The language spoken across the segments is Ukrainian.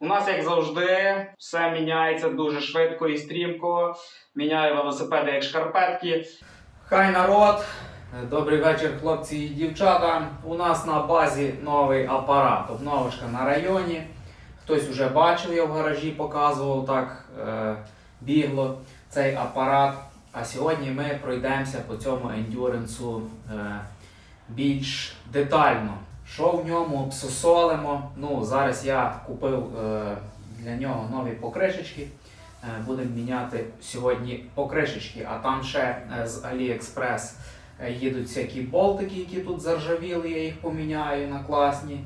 У нас, як завжди, все міняється дуже швидко і стрімко. Міняю велосипеди як шкарпетки. Хай народ! Добрий вечір, хлопці і дівчата. У нас на базі новий апарат. Обновишка на районі. Хтось вже бачив, я в гаражі показував так е, бігло цей апарат. А сьогодні ми пройдемося по цьому ендюренсу е, більш детально. Що в ньому обсосолимо. Ну, зараз я купив е, для нього нові покришечки. Е, Будемо міняти сьогодні покришечки, а там ще е, з AliExpress е, їдуть всякі болтики, які тут заржавіли, я їх поміняю на класні,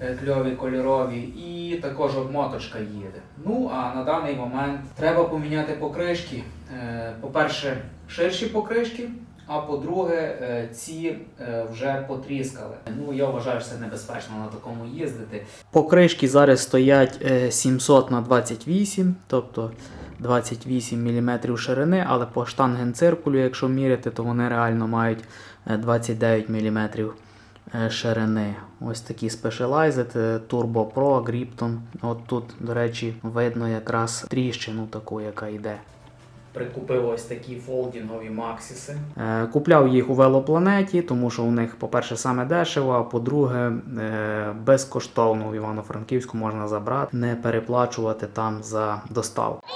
е, кльові кольорові, і також обмоточка їде. Ну а на даний момент треба поміняти покришки. Е, По-перше, ширші покришки, а по-друге, е, ці е, вже потріскали. Ну я вважаю, що це небезпечно на такому їздити. Покришки зараз стоять е, 700 на 28, тобто 28 мм ширини, але по штангенциркулю, якщо міряти, то вони реально мають е, 29 мм е, ширини. Ось такі Specialized е, Turbo Pro Gripton. От тут, до речі, видно якраз тріщину таку, яка йде. Прикупив ось такі фолдінгові Максіси. Е, купляв їх у велопланеті, тому що у них, по-перше, саме дешево, а по-друге, е, безкоштовно в Івано-Франківську можна забрати, не переплачувати там за доставку.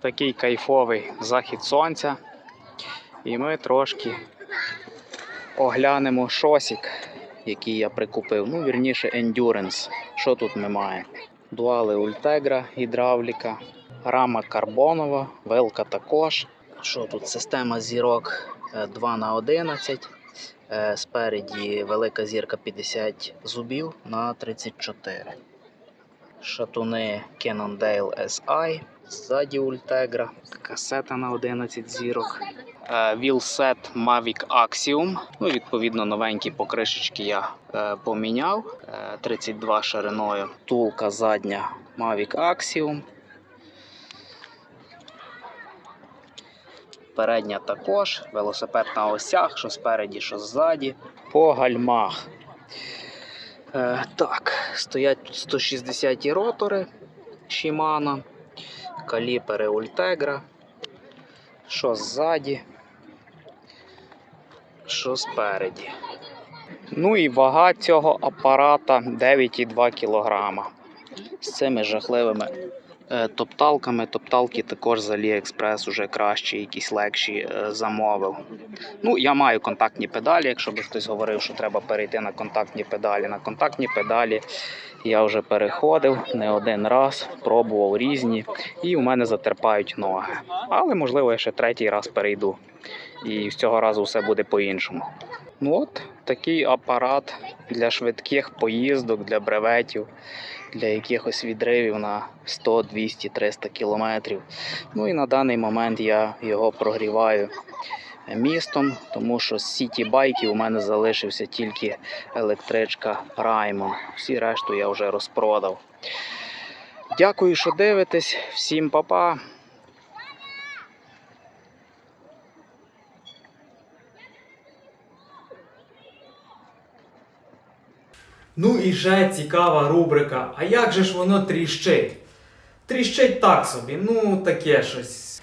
Такий кайфовий захід сонця. І ми трошки оглянемо шосік, який я прикупив. Ну, вірніше, Endurance. Що тут ми маємо? Дуали Ультегра, гідравліка, рама карбонова, велка також. Що тут? Система зірок е, 2 на 11 Е, Спереді велика зірка 50 зубів на 34. Шатуни Cannondale SI. Ззаді Ультегра. Касета на 11 зірок. Е, Wheelset Mavic Axiom. Ну, відповідно, новенькі покришечки я е, поміняв. Е, 32 шириною. Тулка задня Mavic Axiom. Передня також. Велосипед на осях, що спереді, що ззаді. По гальмах. Е, так, стоять тут 160 ротори Shimano. Каліпери Ультегра. Що ззаді, що спереді. Ну і вага цього апарата 9,2 кг. З цими жахливими топталками. Топталки також з AliExpress уже кращі, якісь легші е, замовив. Ну, я маю контактні педалі, якщо би хтось говорив, що треба перейти на контактні педалі. На контактні педалі я вже переходив не один раз, пробував різні, і у мене затерпають ноги. Але можливо я ще третій раз перейду. І з цього разу все буде по-іншому. Ну от такий апарат для швидких поїздок, для бреветів, для якихось відривів на 100, 200, 300 кілометрів. Ну і на даний момент я його прогріваю містом, тому що з сіті байків у мене залишився тільки електричка Раймон. Всі решту я вже розпродав. Дякую, що дивитесь. Всім па-па. Ну і ще цікава рубрика. А як же ж воно тріщить? Тріщить так собі, ну таке щось.